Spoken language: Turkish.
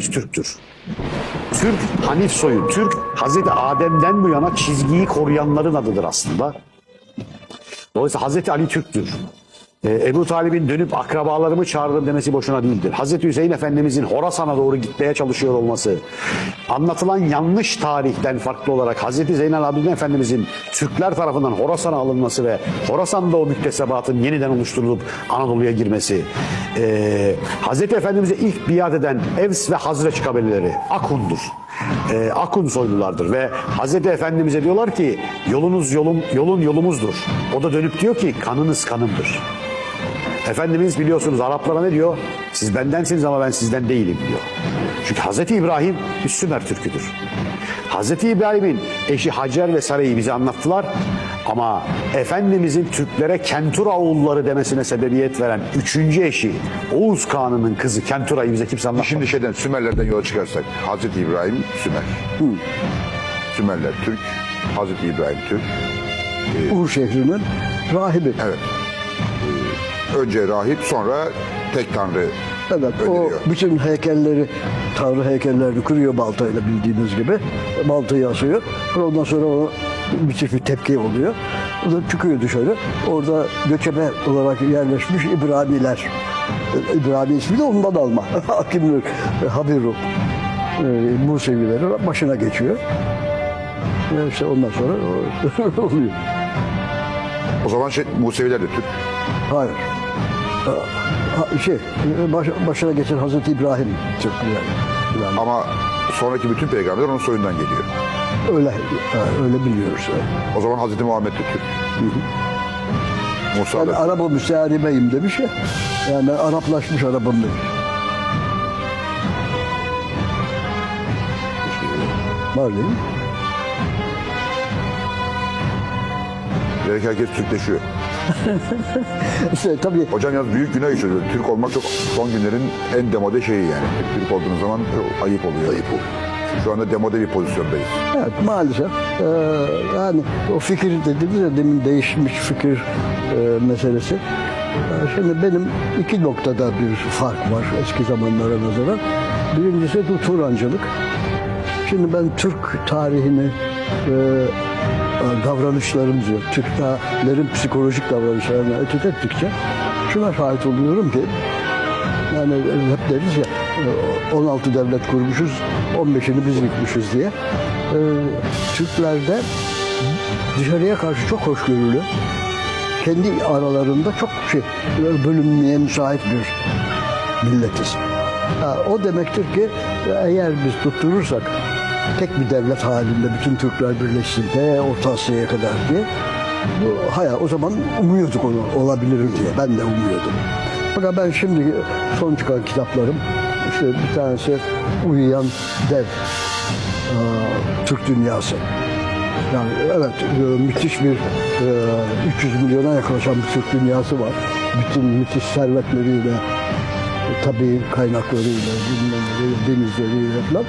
Efendimiz Türktür. Türk, Hanif soyu, Türk, Hazreti Adem'den bu yana çizgiyi koruyanların adıdır aslında. Dolayısıyla Hazreti Ali Türk'tür. Ee, Ebu Talib'in dönüp akrabalarımı çağırdım demesi boşuna değildir. Hazreti Hüseyin Efendimizin Horasan'a doğru gitmeye çalışıyor olması, anlatılan yanlış tarihten farklı olarak Hazreti Zeynel Abidin Efendimizin Türkler tarafından Horasan'a alınması ve Horasan'da o müktesebatın yeniden oluşturulup Anadolu'ya girmesi, ee, Hazreti Efendimiz'e ilk biat eden Evs ve Hazreç kabileleri Akun'dur. Ee, Akun soylulardır ve Hazreti Efendimiz'e diyorlar ki yolunuz yolum, yolun yolumuzdur. O da dönüp diyor ki kanınız kanımdır. Efendimiz biliyorsunuz Araplara ne diyor? Siz bendensiniz ama ben sizden değilim diyor. Çünkü Hazreti İbrahim bir Sümer Türküdür. Hazreti İbrahim'in eşi Hacer ve Saray'ı bize anlattılar. Ama Efendimizin Türklere Kentura oğulları demesine sebebiyet veren üçüncü eşi Oğuz Kağan'ının kızı Kentura'yı bize kimse anlatmadı. Şimdi şeyden Sümerlerden yola çıkarsak Hazreti İbrahim Sümer. Sümerler Türk, Hazreti İbrahim Türk. Uğur şehrinin rahibi. Evet. Ee, önce rahip sonra tek tanrı Evet, o öneriyor. bütün heykelleri, tanrı heykellerini kırıyor baltayla bildiğiniz gibi. Baltayı asıyor. Ondan sonra o müthiş bir tepki oluyor. O da çıkıyor dışarı. Orada göçebe olarak yerleşmiş İbraniler. İbrani ismi de ondan alma. Hakimler, Habiru. E, Musevileri başına geçiyor. Ve işte ondan sonra o- oluyor. O zaman şey, Museviler de Türk. Hayır. Şey, baş, başına geçen Hazreti İbrahim Türk yani. yani Ama sonraki bütün peygamberler onun soyundan geliyor. öyle öyle biliyoruz. O zaman Hazreti Muhammed de Türk. Musa Ben da. Arap-ı müsteharibeyim demiş ya. Yani Araplaşmış Arap'ım demiş. Var değil mi? Gerek herkes Türkleşiyor. İşte tabii Hocam yalnız büyük günah işliyor. Türk olmak çok son günlerin en demode şeyi yani. Türk, olduğunuz zaman ayıp oluyor. Ayıp oluyor. Şu anda demode bir pozisyondayız. evet, maalesef e, yani o fikir dediniz ya demin değişmiş fikir e, meselesi. E, Şimdi benim iki noktada bir fark var eski zamanlara nazaran. Birincisi bu Turancılık. Şimdi ben Türk tarihini e, davranışlarımızı, Türklerin psikolojik davranışlarını etüt ettikçe şuna şahit oluyorum ki yani hep deriz ya e, 16 devlet kurmuşuz, 15'ini biz yıkmışız diye. E, Türklerde dışarıya karşı çok hoşgörülü, kendi aralarında çok şey, bölünmeye müsait bir milletiz. O demektir ki eğer biz tutturursak tek bir devlet halinde bütün Türkler birleşsin de Orta Asya'ya kadar diye hayır, o zaman umuyorduk onu olabilir diye. Ben de umuyordum. Fakat ben şimdi son çıkan kitaplarım işte bir tanesi Uyuyan Dev Aa, Türk Dünyası. Yani evet e, müthiş bir e, 300 milyona yaklaşan bir Türk dünyası var. Bütün müthiş servetleriyle, tabii kaynaklarıyla, denizleriyle falan.